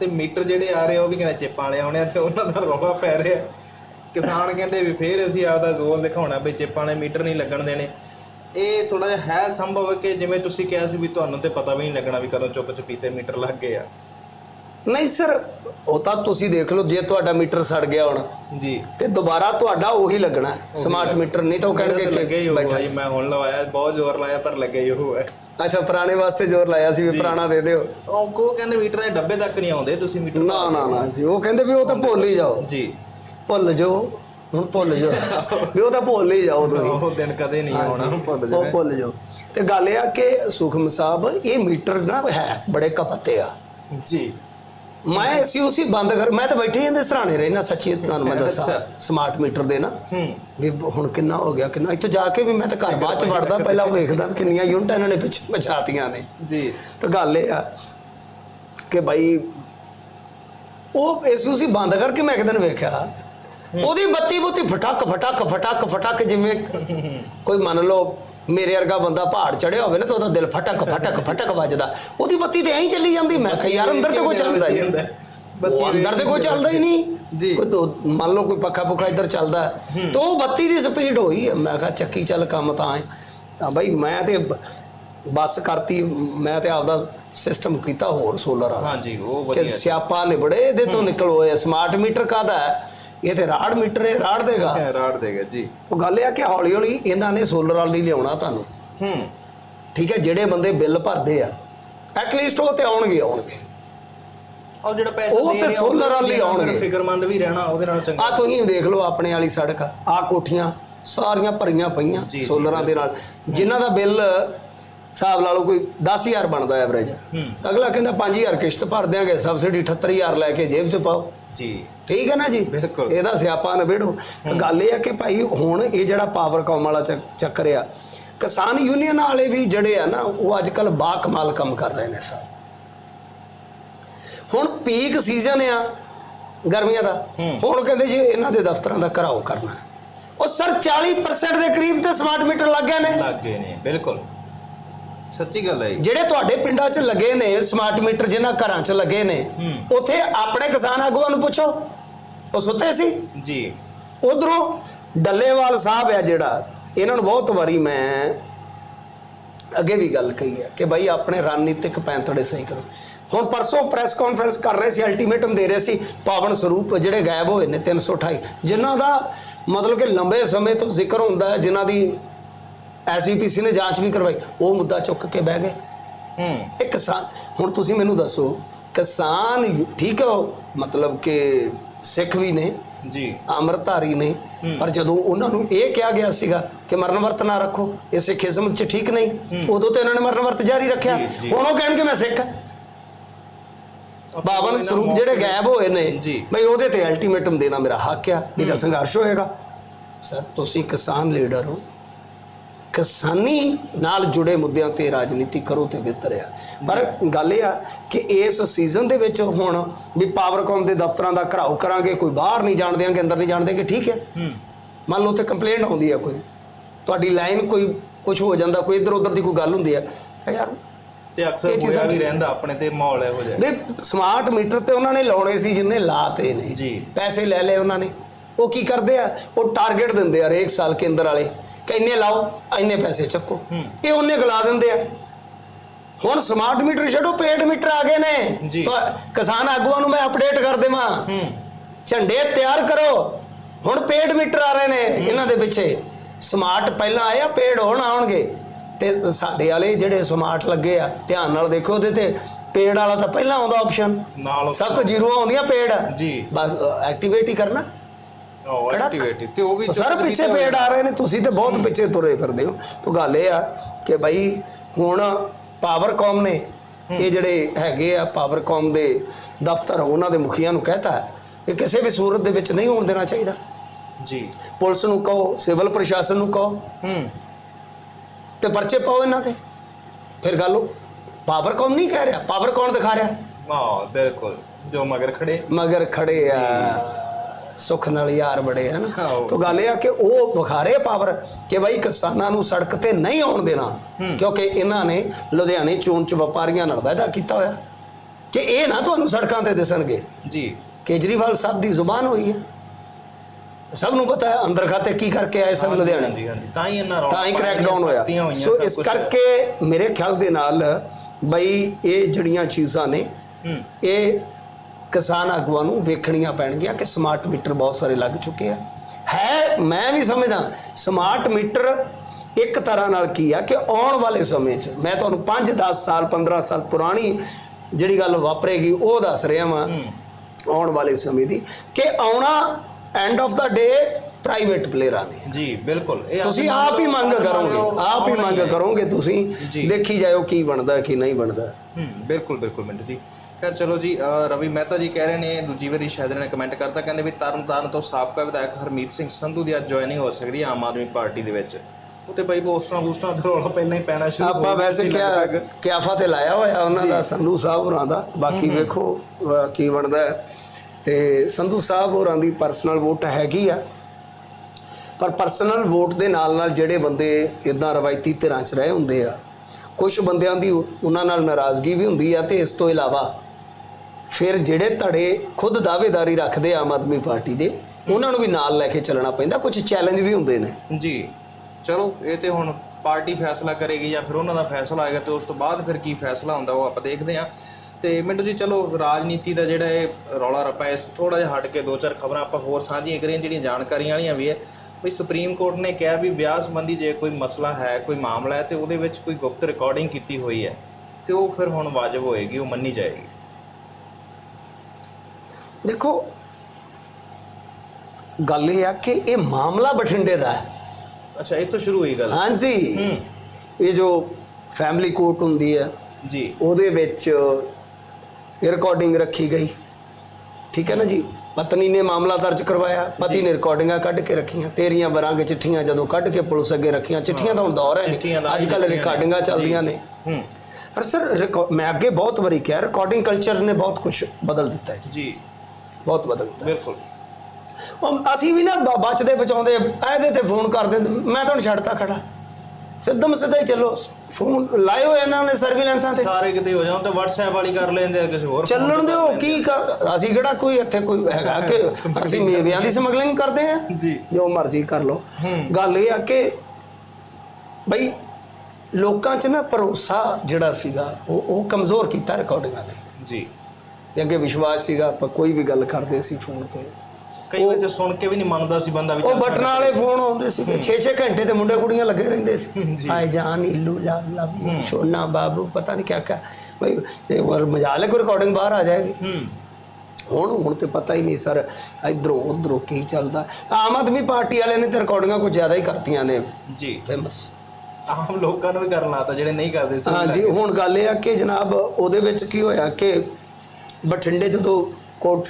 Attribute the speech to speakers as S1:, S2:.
S1: ਤੇ ਮੀਟਰ ਜਿਹੜੇ ਆ ਰਹੇ ਉਹ ਵੀ ਕਹਿੰਦੇ ਚਿੱਪਾਂ ਵਾਲੇ ਆਉਣੇ ਆ ਤੇ ਉਹਨਾਂ ਦਾ ਰੌਲਾ ਪੈ ਰਿਹਾ। ਕਿਸਾਨ ਕਹਿੰਦੇ ਵੀ ਫੇਰ ਅਸੀਂ ਆਪਦਾ ਜ਼ੋਰ ਦਿਖਾਉਣਾ ਵੀ ਚਿੱਪਾਂ ਵਾਲੇ ਮੀਟਰ ਨਹੀਂ ਲੱਗਣ ਦੇਣੇ। ਇਹ ਥੋੜਾ ਜਿਹਾ ਹੈ ਸੰਭਵ ਕਿ ਜਿਵੇਂ ਤੁਸੀਂ ਕਿਹਾ ਸੀ ਵੀ ਤੁਹਾਨੂੰ ਤੇ ਪਤਾ ਵੀ ਨਹੀਂ ਲੱਗਣਾ ਵੀ ਕਦੋਂ ਚੁੱਪ ਚਪੀਤੇ ਮੀਟਰ ਲੱਗ ਗਏ ਆ।
S2: ਨਹੀਂ ਸਰ ਉਹ ਤਾਂ ਤੁਸੀਂ ਦੇਖ ਲਓ ਜੇ ਤੁਹਾਡਾ ਮੀਟਰ ਸੜ ਗਿਆ ਹੁਣ।
S1: ਜੀ।
S2: ਤੇ ਦੁਬਾਰਾ ਤੁਹਾਡਾ ਉਹੀ ਲੱਗਣਾ। ਸਮਾਰਟ ਮੀਟਰ ਨਹੀਂ ਤਾਂ ਉਹ ਕਹਿਣਗੇ
S1: ਲੱਗੇ ਹੀ ਹੋਊਗਾ ਜੀ ਮੈਂ ਹੁਣ ਲਵਾਇਆ ਬਹੁਤ ਜ਼ੋਰ ਲਾਇਆ ਪਰ ਲੱਗਿਆ ਹੀ ਉਹ ਹੈ
S2: ਅੱਛਾ ਪੁਰਾਣੇ ਵਾਸਤੇ ਜ਼ੋਰ ਲਾਇਆ ਸੀ ਵੀ ਪੁਰਾਣਾ ਦੇ ਦਿਓ।
S1: ਉਹ ਕੋ ਕਹਿੰਦੇ ਮੀਟਰ ਦੇ ਡੱਬੇ ਤੱਕ ਨਹੀਂ ਆਉਂਦੇ ਤੁਸੀਂ ਮੀਟਰ
S2: ਨਾ ਨਾ ਨਾ ਜੀ ਉਹ ਕਹਿੰਦੇ ਵੀ ਉਹ ਤਾਂ ਭੁੱਲ ਹੀ ਜਾਓ।
S1: ਜੀ।
S2: ਭੁੱਲ ਜਾਓ ਹੁਣ ਭੁੱਲ ਜਾਓ। ਵੀ ਉਹ ਤਾਂ ਭੁੱਲ ਹੀ ਜਾਓ ਤੁਸੀਂ।
S1: ਉਹ ਦਿਨ ਕਦੇ ਨਹੀਂ ਆਉਣਾ ਭੁੱਲ
S2: ਉਹ
S1: ਜਾਵੇ
S2: ਭੁੱਲ ਜਾਓ। ਤੇ ਗੱਲ ਇਹ ਆ ਕਿ ਸੁਖਮ ਸਾਹਿਬ ਇਹ ਮੀਟਰ ਨਾ ਹੈ ਬੜੇ ਕਪੱਤੇ ਆ।
S1: ਜੀ।
S2: ਮੈਂ ਐਸੀ ਉਸੀ ਬੰਦ ਕਰ ਮੈਂ ਤਾਂ ਬੈਠੇ ਜਾਂਦੇ ਸਰਾਣੇ ਰਹਿਣਾ ਸੱਚੀ ਤੁਹਾਨੂੰ ਮੈਂ ਦੱਸਾਂ। ਸਮਾਰਟ ਮੀਟਰ ਦੇ ਨਾ।
S1: ਹੂੰ।
S2: ਵੀ ਹੁਣ ਕਿੰਨਾ ਹੋ ਗਿਆ ਕਿੰਨਾ ਇੱਥੋਂ ਜਾ ਕੇ ਵੀ ਮੈਂ ਤਾਂ ਘਰ ਬਾਅਦ ਚ ਵੜਦਾ ਪਹਿਲਾਂ ਵੇਖਦਾ ਕਿੰਨੀਆਂ ਯੂਨਿਟਾਂ ਇਹਨਾਂ ਨੇ ਪਿੱਛੇ ਮਚਾਤੀਆਂ ਨੇ।
S1: ਜੀ।
S2: ਤਾਂ ਗੱਲ ਇਹ ਆ ਕਿ ਭਾਈ ਉਹ ਐਸਯੂਸੀ ਬੰਦ ਕਰਕੇ ਮੈਂ ਇੱਕ ਦਿਨ ਵੇਖਿਆ। ਉਹਦੀ ਬੱਤੀ ਬੁੱਤੀ ਫਟਕ ਫਟਕ ਫਟਕ ਫਟਕ ਜਿਵੇਂ ਕੋਈ ਮੰਨ ਲਓ ਮੇਰੇ ਵਰਗਾ ਬੰਦਾ ਪਹਾੜ ਚੜਿਆ ਹੋਵੇ ਨਾ ਤਾਂ ਉਹਦਾ ਦਿਲ ਫਟਕ ਫਟਕ ਫਟਕ ਵੱਜਦਾ। ਉਹਦੀ ਬੱਤੀ ਤੇ ਐਂ ਹੀ ਚੱਲੀ ਜਾਂਦੀ। ਮੈਂ ਕਿਹਾ ਯਾਰ ਅੰਦਰ ਤੇ ਕੋਈ ਚੱਲਦਾ ਹੀ ਨਹੀਂ? ਉਹ ਅੰਦਰ ਤੇ ਕੋਈ ਚੱਲਦਾ ਹੀ ਨਹੀਂ।
S1: ਜੀ।
S2: ਕੋਈ ਦੋ- ਮੰਨ ਲਓ ਕੋਈ ਪੱਖਾ ਪੁੱਖਾ ਇੱਧਰ ਚੱਲਦਾ। ਹੈ, ਤਾਂ ਉਹ ਬੱਤੀ ਦੀ ਸਪੀਡ ਹੋਈ। ਹੈ। ਮੈਂ ਕਿਹਾ ਚੱਕੀ ਚੱਲ ਕੰਮ ਤਾਂ ਹੈ ਤਾਂ ਬਈ ਮੈਂ ਤੇ ਬ- ਬੱਸ ਕਰਤੀ। ਮੈਂ ਤੇ ਆਪਦਾ ਸਿਸਟਮ ਕੀਤਾ ਹੋਰ ਸੋਲਰ ਵਾਲਾ।
S1: ਹਾਂਜੀ ਉਹ
S2: ਕਿ
S1: ਵਧੀਆ
S2: ਸਿਆਪਾ ਨਿਬੜੇ। ਇਹਦੇ ਤੋਂ ਨਿਕਲ। ਹੋਏ ਸਮਾਰਟ ਮੀਟਰ ਕਾਦਾ ਹੈ? ਇਹ ਤੇ ਰਾੜ ਮੀਟਰ ਹੈ ਰਾੜ ਦੇਗਾ।
S1: ਹੈ ਰਾੜ ਦੇਗਾ ਜੀ।
S2: ਉਹ ਗੱਲ ਇਹ ਆ ਕਿ ਹੌਲੀ ਹੌਲੀ ਇਹਨਾਂ ਨੇ ਸੋਲਰ ਵਾਲ ਲਿਆਉਣਾ ਤੁਹਾਨੂੰ।
S1: ਹੂੰ।
S2: ਠੀਕ ਹੈ ਜਿਹੜੇ ਬੰਦੇ ਬਿੱਲ ਭਰਦੇ ਆ ਐਟਲੀਸਟ ਉਹ ਤੇ ਆਉਣਗੇ ਆਉਣਗੇ।
S1: ਉਹ ਜਿਹੜਾ ਪੈਸਾ
S2: ਉਹ ਤੇ
S1: ਉਹਦਾ
S2: ਵਾਲੀ ਆਉਣਗੇ।
S1: ਫਿਕਰਮੰਦ ਵੀ ਰਹਿਣਾ ਉਹਦੇ ਨਾਲ ਚੰਗਾ।
S2: ਆ ਤੁਸੀਂ ਦੇਖ ਲਓ ਆਪਣੇ ਵਾਲੀ ਸੜਕ ਆ ਕੋਠੀਆਂ ਸਾਰੀਆਂ ਭਰੀਆਂ ਪਈਆਂ ਸੋਲਰਾਂ ਦੇ ਨਾਲ। ਜਿਨ੍ਹਾਂ ਦਾ ਬਿੱਲ ਹਿਸਾਬ ਲਾ ਲਓ ਕੋਈ 10000 ਬਣਦਾ ਐਵਰੇਜ ਅਗਲਾ ਕਹਿੰਦਾ 5000 ਕਿਸ਼ਤ ਭਰ ਦਿਆਂਗੇ ਸਬਸਿਡੀ 78000 ਲੈ ਕੇ ਜੇਬ 'ਚ ਪਾਓ।
S1: ਜੀ।
S2: ਠੀਕ ਹੈ ਨਾ ਜੀ?
S1: ਬਿਲਕੁਲ।
S2: ਇਹਦਾ ਸਿਆਪਾ ਨਿਬੇੜੋ। ਤਾਂ ਗੱਲ ਇਹ ਆ ਕਿ ਭਾਈ ਹੁਣ ਇਹ ਜਿਹੜਾ ਪਾਵਰਕਾਮ ਵਾਲਾ ਚੱਕ- ਚੱਕਰ ਆ ਕਿਸਾਨ ਯੂਨੀਅਨ ਵਾਲੇ ਵੀ ਜਿਹੜੇ ਆ ਨਾ ਉਹ ਅੱਜ ਕੱਲ ਬਾ ਕਮਾਲ ਕੰਮ ਕਰ ਰਹੇ ਨੇ ਸਰ। ਹੁਣ ਪੀਕ ਸੀਜ਼ਨ ਆ ਗਰਮੀਆਂ ਦਾ। ਹੁਣ ਕਹਿੰਦੇ ਜੀ ਇਹਨਾਂ ਦੇ ਦਫ਼ਤਰਾਂ ਦਾ ਘਰਾਓ ਕਰਨਾ। ਉਹ ਸਰ 40% ਦੇ ਕਰੀਬ ਤੇ ਸਮਾਰਟ ਮੀਟਰ ਲੱਗ ਗਏ ਨੇ।
S1: ਲੱਗ ਗਏ ਨੇ ਬਿਲਕੁਲ। ਸੱਚੀ ਗੱਲ ਹੈ।
S2: ਜਿਹੜੇ ਤੁਹਾਡੇ ਪਿੰਡਾਂ 'ਚ ਲੱਗੇ ਨੇ ਸਮਾਰਟ ਮੀਟਰ ਜਿਨ੍ਹਾਂ ਘਰਾਂ 'ਚ ਲੱਗੇ ਨੇ ਉੱਥੇ ਆਪਣੇ ਕਿਸਾਨ ਆਗੂਆਂ ਨੂੰ ਪੁੱਛੋ। ਉਹ ਸੁੱਤੇ ਸੀ?
S1: ਜੀ।
S2: ਉਧਰੋਂ ਡੱਲੇਵਾਲ ਸਾਹਿਬ ਆ ਜਿਹੜਾ ਇਹਨਾਂ ਨੂੰ ਬਹੁਤ ਵਾਰੀ ਮੈਂ ਅੱਗੇ ਵੀ ਗੱਲ ਕਹੀ ਹੈ ਕਿ ਭਾਈ ਆਪਣੇ ਰਣਨੀਤਿਕ ਪੈਂਤੜੇ ਸਹੀ ਕਰੋ। ਹੁਣ ਪਰਸੋਂ ਪ੍ਰੈਸ ਕਾਨਫਰੰਸ ਕਰ ਰਹੇ ਸੀ ਅਲਟੀਮੇਟਮ ਦੇ ਰਹੇ ਸੀ ਪਾਵਨ ਸਰੂਪ ਜਿਹੜੇ ਗਾਇਬ ਹੋਏ ਨੇ 328 ਜਿਨ੍ਹਾਂ ਦਾ ਮਤਲਬ ਕਿ ਲੰਬੇ ਸਮੇਂ ਤੋਂ ਜ਼ਿਕਰ ਹੁੰਦਾ ਹੈ ਜਿਨ੍ਹਾਂ ਦੀ ਐਸਜੀਪੀਸੀ ਨੇ ਜਾਂਚ ਵੀ ਕਰਵਾਈ ਉਹ ਮੁੱਦਾ ਚੁੱਕ ਕੇ ਬਹਿ ਗਏ।
S1: ਹੂੰ।
S2: ਇਹ ਕਿਸਾਨ ਹੁਣ ਤੁਸੀਂ ਮੈਨੂੰ ਦੱਸੋ ਕਿਸਾਨ ਠੀਕ ਹੈ ਮਤਲਬ ਕਿ ਸਿੱਖ ਵੀ ਨੇ
S1: ਜੀ।
S2: ਅੰਮ੍ਰਿਤਧਾਰੀ ਨੇ ਪਰ ਜਦੋਂ ਉਹਨਾਂ ਨੂੰ ਇਹ ਕਿਹਾ ਗਿਆ ਸੀਗਾ ਕਿ ਮਰਨ ਵਰਤ ਨਾ ਰੱਖੋ ਇਹ ਸਿੱਖੀਜ਼ਮ 'ਚ ਠੀਕ ਨਹੀਂ ਉਦੋਂ ਤੇ ਇਹਨਾਂ ਨੇ ਮਰਨ ਵਰਤ ਜਾਰੀ ਰੱਖਿਆ। ਹੁਣ ਉਹ ਕਹਿਣਗੇ ਮੈਂ ਸਿੱਖ। ਬਾਵਨ ਸਰੂਪ ਜਿਹੜੇ ਗਾਇਬ ਹੋਏ ਨੇ। ਬਈ ਉਹਦੇ ਤੇ ਅਲਟੀਮੇਟਮ ਦੇਣਾ ਮੇਰਾ ਹੱਕ ਆ ਇਹ ਤਾਂ ਸੰਘਰਸ਼ ਹੋਏਗਾ। ਸਰ ਤੁਸੀਂ ਕਿਸਾਨ ਲੀਡਰ ਹੋ। ਕਿਸਾਨੀ ਨਾਲ ਜੁੜੇ ਮੁੱਦਿਆਂ ਤੇ ਰਾਜਨੀਤੀ ਕਰੋ ਤੇ ਬਿਹਤਰ ਆ। ਪਰ ਗੱਲ ਇਹ ਆ ਕਿ ਇਸ ਸੀਜ਼ਨ ਦੇ ਵਿੱਚ ਹੁਣ ਵੀ ਪਾਵਰਕਾਮ ਦੇ ਦਫ਼ਤਰਾਂ ਦਾ ਘਰਾਓ ਕਰਾਂਗੇ ਕੋਈ ਬਾਹਰ ਨਹੀਂ ਜਾਣ ਦਿਆਂਗੇ ਅੰਦਰ ਨਹੀਂ ਜਾਣ ਦੇਂਗੇ ਠੀਕ ਹੈ? ਮੰਨ ਲਓ ਤੇ ਕੰਪਲੇਂਟ ਆਉਂਦੀ ਆ ਕੋਈ। ਤੁਹਾਡੀ ਲਾਈਨ ਕੋਈ ਕੁਝ ਹੋ ਜਾਂਦਾ ਕੋਈ ਇੱਧਰ ਉੱਧਰ ਦੀ ਕੋਈ ਗੱਲ ਹੁੰਦੀ ਆ ਤਾਂ ਯਾਰ
S1: ਤੇ ਅਕਸਰ
S2: ਇਹ ਚੀਜ਼ਾਂ
S1: ਹੋਇਆ ਵੀ ਰਹਿੰਦਾ ਆਪਣੇ ਤੇ ਮਾਹੌਲ ਇਹੋ ਜਿਹਾ।
S2: ਵੀ ਸਮਾਰਟ ਮੀਟਰ ਤੇ ਉਹਨਾਂ ਨੇ ਲਾਉਣੇ ਸੀ ਜਿੰਨੇ ਲਾਤੇ ਨੇ।
S1: ਜੀ।
S2: ਪੈਸੇ ਲੈ ਲਏ ਉਹਨਾਂ ਨੇ। ਉਹ ਕੀ ਕਰਦੇ ਆ? ਉਹ ਟਾਰਗੇਟ ਦਿੰਦੇ ਆ ਹਰੇਕ ਸਾਲ ਕੇਂਦਰ ਵਾਲੇ। ਕਿ ਇੰਨੇ ਲਾਓ ਇੰਨੇ ਪੈਸੇ ਚੱਕੋ। ਇਹ ਉਹਨੇ ਗਲਾ ਦਿੰਦੇ ਆ। ਹੁਣ ਸਮਾਰਟ ਮੀਟਰ ਛੱਡੋ ਪੇਡ ਮੀਟਰ ਆ ਗਏ ਨੇ। ਕਿਸਾਨ ਆਗੂਆਂ ਨੂੰ ਮੈਂ ਅਪਡੇਟ ਕਰ ਦੇਵਾਂ। ਝੰਡੇ ਤਿਆਰ ਕਰੋ। ਹੁਣ ਪੇਡ ਮੀਟਰ ਆ ਰਹੇ ਨੇ ਇਹਨਾਂ ਦੇ ਪਿੱਛੇ। ਸਮਾਰਟ ਪਹਿਲਾਂ ਆਇਆ ਪੇਡ ਹੁਣ ਆਉਣਗੇ। ਤੇ ਸਾਡੇ ਵਾਲੇ ਜਿਹੜੇ ਸਮਾਰਟ ਲੱਗੇ ਆ ਧਿਆਨ ਨਾਲ ਦੇਖੋ ਉਹਦੇ ਤੇ। ਪੇਡ ਵਾਲਾ ਤਾਂ ਪਹਿਲਾਂ ਆਉਂਦਾ ਆਪਸ਼ਨ
S1: ਨਾਲ
S2: ਸਭ ਤੋਂ ਜ਼ੀਰੋ ਆਉਂਦੀਆਂ ਪੇਡ
S1: ਜੀ।
S2: ਬਸ ਐਕਟੀਵੇਟ ਹੀ ਕਰਨਾ।
S1: ਤੇ ਉਹ ਵੀ
S2: ਸਰ ਪਿੱਛੇ ਪੇਡ ਆ ਰਹੇ ਨੇ ਤੁਸੀਂ ਤੇ ਬਹੁਤ ਪਿੱਛੇ ਤੁਰੇ ਫਿਰਦੇ ਹੋ। ਤਾਂ ਗੱਲ ਇਹ ਆ ਕਿ ਭਾਈ ਹੁਣ ਪਾਵਰਕਾਮ ਨੇ ਇਹ ਜਿਹੜੇ ਹੈਗੇ ਆ ਪਾਵਰਕਾਮ ਦੇ ਦਫ਼ਤਰ ਉਹਨਾਂ ਦੇ ਮੁਖੀਆਂ ਨੂੰ ਕਹਿਤਾ ਕਿ ਕਿਸੇ ਵੀ ਸੂਰਤ ਦੇ ਵਿੱਚ ਨਹੀਂ ਹੋਣ ਦੇਣਾ ਚਾਹੀਦਾ।
S1: ਜੀ।
S2: ਪੁਲਿਸ ਨੂੰ ਕਹੋ ਸਿਵਲ ਪ੍ਰਸ਼ਾਸਨ ਨੂੰ ਕਹੋ।
S1: ਹੂੰ।
S2: ਤੇ ਪਰਚੇ ਪਾਓ ਇਹਨਾਂ ਤੇ। ਫਿਰ ਗੱਲ ਪਾਵਰਕਾਮ ਨਹੀਂ ਕਹਿ ਰਿਹਾ ਪਾਵਰ ਕੌਣ ਦਿਖਾ ਰਿਹਾ?
S1: ਹਾਂ ਬਿਲਕੁਲ ਜੋ ਮਗਰ ਖੜੇ।
S2: ਮਗਰ ਖੜੇ ਆ। ਸੁੱਖ ਨਾਲ ਯਾਰ ਬੜੇ ਹਨ। ਤਾਂ ਗੱਲ ਇਹ ਆ ਕਿ ਉਹ ਵਿਖਾ ਰਹੇ ਪਾਵਰ ਕਿ ਭਾਈ ਕਿਸਾਨਾਂ ਨੂੰ ਸੜਕ ਤੇ ਨਹੀਂ ਆਉਣ ਦੇਣਾ ਕਿਉਂਕਿ ਇਹਨਾਂ ਨੇ ਲੁਧਿਆਣੇ ਚੋਣ ਚ ਵਪਾਰੀਆਂ ਨਾਲ ਵਾਅਦਾ ਕੀਤਾ ਹੋਇਆ। ਕਿ ਇਹ ਨਾ ਤੁਹਾਨੂੰ ਸੜਕਾਂ ਤੇ ਦਿਸਣਗੇ।
S1: ਜੀ।
S2: ਕੇਜਰੀਵਾਲ ਸਾਹਿਬ ਦੀ ਜ਼ੁਬਾਨ ਹੋਈ ਹੈ ਸਭ ਨੂੰ ਪਤਾ ਹੈ ਅੰਦਰ ਖਾਤੇ ਕੀ ਕਰਕੇ ਆਏ ਸਭ ਲੁਧਿਆਣੇ।
S1: ਤਾਂ ਹੀ ਇਹਨਾਂ
S2: ਤਾਂ ਹੀ ਕ੍ਰੈਕਡਾਊਨ ਹੋਇਆ। ਸੋ ਇਸ ਕਰਕੇ ਮੇਰੇ ਖਿਆਲ ਦੇ ਨਾਲ ਬਈ ਇਹ ਜਿਹੜੀਆਂ ਚੀਜ਼ਾਂ ਨੇ ਇਹ ਕਿਸਾਨ ਆਗੂਆਂ ਨੂੰ ਵੇਖਣੀਆਂ ਪੈਣਗੀਆਂ ਕਿ ਸਮਾਰਟ ਮੀਟਰ ਬਹੁਤ ਸਾਰੇ ਲੱਗ ਚੁੱਕੇ ਆ। ਹੈ ਮੈਂ ਵੀ ਸਮਝਦਾ ਸਮਾਰਟ ਮੀਟਰ ਇੱਕ ਤਰ੍ਹਾਂ ਨਾਲ ਕੀ ਆ ਕਿ ਆਉਣ ਵਾਲੇ ਸਮੇਂ 'ਚ ਮੈਂ ਤੁਹਾਨੂੰ 5 10 ਸਾਲ 15 ਸਾਲ ਪੁਰਾਣੀ ਜਿਹੜੀ ਗੱਲ ਵਾਪਰੇਗੀ ਉਹ ਦੱਸ ਰਿਹਾ ਵਾਂ ਆਉਣ ਵਾਲੇ ਸਮੇਂ ਦੀ ਕਿ ਆਉਣਾ ਐਂਡ ਆਫ ਦਾ ਡੇ ਪ੍ਰਾਈਵੇਟ ਪਲੇਅਰਾਂ ਨੇ
S1: ਜੀ ਬਿਲਕੁਲ। ਇਹ
S2: ਤੁਸੀਂ ਆਪ ਹੀ ਮੰਗ ਕਰੋਗੇ ਆਪ ਹੀ ਮੰਗ। ਕਰੋਗੇ। ਤੁਸੀਂ ਦੇਖੀ ਜਾਇਓ ਕੀ ਬਣਦਾ ਕੀ ਨਹੀਂ ਬਣਦਾ।
S1: ਬਿਲਕੁਲ ਬਿਲਕੁਲ ਮਿੰਟੂ ਜੀ। ਖੈਰ ਚਲੋ ਜੀ ਰਵੀ ਮਹਿਤਾ ਜੀ ਕਹਿ ਰਹੇ ਨੇ ਦੂਜੀ ਵਾਰੀ ਸ਼ਾਇਦ ਨੇ ਕਮੈਂਟ ਕਰਤਾ ਕਹਿੰਦੇ ਵੀ ਤਰਨਤਾਰਨ ਤੋਂ ਸਾਬਕਾ ਵਿਧਾਇਕ ਹਰਮੀਤ ਸਿੰਘ ਸੰਧੂ ਦੀ ਅੱਜ ਜੁਆਇਨਿੰਗ ਹੋ ਸਕਦੀ ਹੈ ਆਮ ਆਦਮੀ ਪਾਰਟੀ ਦੇ ਵਿੱਚ। ਉਹ ਤੇ ਬਾਈ ਪੋਸਟਾਂ ਪੋਸਟਾਂ ਦਾ ਰੌਲਾ ਪਹਿਲਾਂ ਹੀ ਪੈਣਾ ਸ਼ੁਰੂ
S2: ਆਪਾਂ ਵੈਸੇ ਕਿਆ। ਕਿਆਫਾ ਤੇ ਲਾਇਆ ਹੋਇਆ ਉਹਨਾਂ ਦਾ ਸੰਧੂ ਸਾਹਿਬ ਹੋਰਾਂ ਦਾ। ਬਾਕੀ ਵੇਖੋ ਕੀ ਬਣਦਾ। ਤੇ ਸੰਧੂ ਸਾਹਿਬ ਹੋਰਾਂ ਦੀ ਪਰਸਨਲ ਵੋਟ ਹੈਗੀ ਆ। ਪਰ ਪਰਸਨਲ ਵੋਟ ਦੇ ਨਾਲ ਨਾਲ ਜਿਹੜੇ ਬੰਦੇ ਇਦਾਂ ਰਵਾਇਤੀ ਧਿਰਾਂ 'ਚ ਰਹੇ ਹੁੰਦੇ ਆ ਕੁਝ ਬੰਦਿਆਂ ਦੀ ਉਹਨਾਂ ਨਾਲ ਨਾਰਾਜ਼ਗੀ ਵੀ ਹੁੰਦੀ ਆ ਤੇ ਇਸ ਤੋਂ ਇਲਾਵਾ ਫਿਰ ਜਿਹੜੇ ਧੜੇ ਖੁਦ ਦਾਅਵੇਦਾਰੀ ਰੱਖਦੇ ਆਮ ਆਦਮੀ ਪਾਰਟੀ ਦੇ, ਉਹਨਾਂ ਨੂੰ ਵੀ ਨਾਲ ਲੈ ਕੇ ਚੱਲਣਾ ਪੈਂਦਾ ਕੁਝ ਚੈਲੰਜ ਵੀ ਹੁੰਦੇ ਨੇ।
S1: ਜੀ। ਚਲੋ, ਇਹ ਤੇ ਹੁਣ ਪਾਰਟੀ ਫੈਸਲਾ ਕਰੇਗੀ ਜਾਂ ਫਿਰ ਉਹਨਾਂ ਦਾ ਫੈਸਲਾ ਆਏਗਾ ਤੇ ਉਸ ਤੋਂ ਬਾਅਦ ਫਿਰ ਕੀ ਫੈਸਲਾ ਹੁੰਦਾ ਉਹ ਆਪਾਂ ਦੇਖਦੇ ਹਾਂ। ਤੇ ਮਿੰਟੂ ਜੀ, ਚਲੋ, ਰਾਜਨੀਤੀ ਦਾ ਜਿਹੜਾ ਇਹ ਰੌਲਾ ਰੱਪਾ, ਇਸ ਥੋੜਾ ਜਿਹਾ ਹਟ ਕੇ ਦੋ ਚਾਰ ਖਬਰਾਂ ਆਪਾਂ ਹੋਰ ਸਾਂਝੀਆਂ ਕਰੀਆਂ ਜਿਹੜੀਆਂ ਜਾਣਕਾਰੀਆਂ ਵਾਲੀਆਂ ਵੀ ਹੈ। ਵੀ ਸੁਪਰੀਮ ਕੋਰਟ ਨੇ ਕਿਹਾ ਵੀ ਵਿਆਹ ਸੰਬੰਧੀ ਜੇ ਕੋਈ ਮਸਲਾ ਹੈ, ਕੋਈ ਮਾਮਲਾ ਹੈ ਤੇ ਉਹਦੇ ਵਿੱਚ ਕੋਈ ਗੁਪਤ ਰਿਕਾਰਡਿੰਗ ਕੀਤੀ ਹੋਈ ਹੈ ਤੇ ਉਹ ਫਿਰ ਹੁਣ ਵਾਜਬ ਹੋਏਗੀ, ਉਹ ਮੰਨੀ ਜਾਏਗੀ।
S2: ਦੇਖੋ ਗੱਲ ਇਹ ਆ ਕਿ ਇਹ ਮਾਮਲਾ ਬਠਿੰਡੇ ਦਾ ਹੈ।
S1: ਅੱਛਾ ਇਹ ਤੋਂ ਸ਼ੁਰੂ ਹੋਈ ਗੱਲ।
S2: ਹਾਂਜੀ। ਇਹ ਜੋ ਫੈਮਿਲੀ ਕੋਰਟ ਹੁੰਦੀ ਹੈ
S1: ਜੀ।
S2: ਉਹਦੇ ਵਿੱਚ ਰਿਕਾਰਡਿੰਗ ਰੱਖੀ ਗਈ। ਠੀਕ ਹੈ ਨਾ ਜੀ? ਪਤਨੀ ਨੇ ਮਾਮਲਾ ਦਰਜ ਕਰਵਾਇਆ। ਪਤੀ ਨੇ ਰਿਕਾਰਡਿੰਗਾਂ ਕੱਢ ਕੇ ਰੱਖੀਆਂ। ਤੇਰੀਆਂ ਬਰਾਂਗੇ ਚਿੱਠੀਆਂ ਜਦੋਂ ਕੱਢ ਕੇ ਪੁਲਿਸ ਅੱਗੇ ਰੱਖੀਆਂ ਚਿੱਠੀਆਂ ਦਾ ਹੁਣ ਦੌਰ ਹੈ ਅੱਜ ਕੱਲ। ਰਿਕਾਰਡਿੰਗਾਂ ਚੱਲਦੀਆਂ ਨੇ।
S1: ਹੂੰ।
S2: ਪਰ ਸਰ ਮੈਂ ਅੱਗੇ ਬਹੁਤ ਵਾਰੀ ਕਿਹਾ ਰਿਕਾਰਡਿੰਗ ਕਲਚਰ ਨੇ ਬਹੁਤ ਕੁਝ ਬਦਲ ਦਿੱਤਾ ਹੈ ਜੀ। ਬਹੁਤ ਬਦਲ
S1: ਬਿਲਕੁਲ।
S2: ਉਹ ਅਸੀਂ ਵੀ ਨਾ ਬ- ਬਚਦੇ ਬਚਾਉਂਦੇ ਇਹਦੇ ਤੇ ਫੋਨ ਕਰ ਦਿੰਦੇ ਮੈਂ ਤੁਹਾਨੂੰ ਛੱਡਤਾ ਖੜਾ। ਸਿੱਧਮ ਸਿੱਧਾ ਹੀ ਚੱਲੋ ਫੋਨ ਲਾਏ ਹੋਏ ਇਹਨਾਂ ਨੇ ਸਰਵੇਲੈਂਸਾਂ ਤੇ।
S1: ਸਾਰੇ ਕਿਤੇ ਹੋ ਜਾਣ ਤਾਂ WhatsApp ਵਾਲੀ ਕਰ ਲੈਂਦੇ ਆ ਕਿਸੇ ਹੋਰ phone
S2: ਚੱਲਣ
S1: ਤੇ
S2: ਦਿਓ
S1: ਕਰ
S2: ਕੀ ਕਰ ਅਸੀਂ ਕਿਹੜਾ ਕੋਈ ਇੱਥੇ ਕੋਈ ਹੈਗਾ ਕਿ ਅਸੀਂ ਮੇਵਿਆਂ ਦੀ ਸਮਗਲਿੰਗ ਕਰਦੇ ਆ?
S1: ਜੀ।
S2: ਜੋ ਮਰਜ਼ੀ ਕਰ ਲਓ। ਗੱਲ ਇਹ ਆ ਕਿ ਬਈ ਲੋਕਾਂ 'ਚ ਨਾ ਭਰੋਸਾ ਜਿਹੜਾ ਸੀਗਾ ਉਹ ਉਹ ਕਮਜ਼ੋਰ ਕੀਤਾ ਰਿਕਾਰਡਿੰਗਾਂ ਨੇ
S1: ਜੀ।
S2: ਤੇ ਅੱਗੇ ਵਿਸ਼ਵਾਸ ਸੀਗਾ ਆਪਾਂ ਕੋਈ ਵੀ ਗੱਲ ਕਰਦੇ ਸੀ ਫੋਨ ਤੇ।
S1: ਕਈ ਵਾਰ ਤੇ ਸੁਣ ਕੇ ਵੀ ਨਹੀਂ ਮੰਨਦਾ ਸੀ ਬੰਦਾ ਵੀ
S2: ਉਹ ਬਟਨਾਂ ਵਾਲੇ ਫੋਨ ਆਉਂਦੇ ਸੀ। 6-6 ਘੰਟੇ ਤੇ ਮੁੰਡੇ ਕੁੜੀਆਂ ਲੱਗੇ ਰਹਿੰਦੇ ਸੀ।
S1: ਜੀ।
S2: ਆਏ ਜਾਨ ਇੱਲੂ ਲਵ ਯੂ ਸੋਨਾ ਬਾਬੂ ਪਤਾ ਨਹੀਂ ਕਿਆ ਕਿਆ। ਬਈ ਇਹ ਵਾਰ ਮਜਾਲ ਹੈ ਕੋਈ ਰਿਕਾਰਡਿੰਗ ਬਾਹਰ ਆ ਜਾਏਗੀ।
S1: ਹੂੰ।
S2: ਹੁਣ ਹੁਣ ਤੇ ਪਤਾ ਹੀ ਨਹੀਂ ਸਰ ਇਧਰੋਂ ਉਧਰੋਂ ਕੀ ਚੱਲਦਾ। ਆਮ ਆਦਮੀ ਪਾਰਟੀ ਵਾਲੇ ਨੇ ਤੇ ਰਿਕਾਰਡਿੰਗਾਂ ਕੁਝ ਜ਼ਿਆਦਾ ਹੀ ਕਰਤੀਆਂ ਨੇ।
S1: ਜੀ।
S2: ਫੇਮਸ
S1: ਆਮ ਲੋਕਾਂ ਨੂੰ ਵੀ ਕਰਨ ਲਾਤਾ ਜਿਹੜੇ ਨਹੀਂ ਕਰਦੇ ਸੀ
S2: ਹਾਂਜੀ ਹੁਣ ਗੱਲ ਇਹ ਆ ਕਿ ਜਨਾਬ ਉਹਦੇ ਵਿੱਚ ਕੀ ਹੋਇਆ ਕਿ ਬਠਿੰਡੇ ਜਦੋਂ ਕੋਰਟ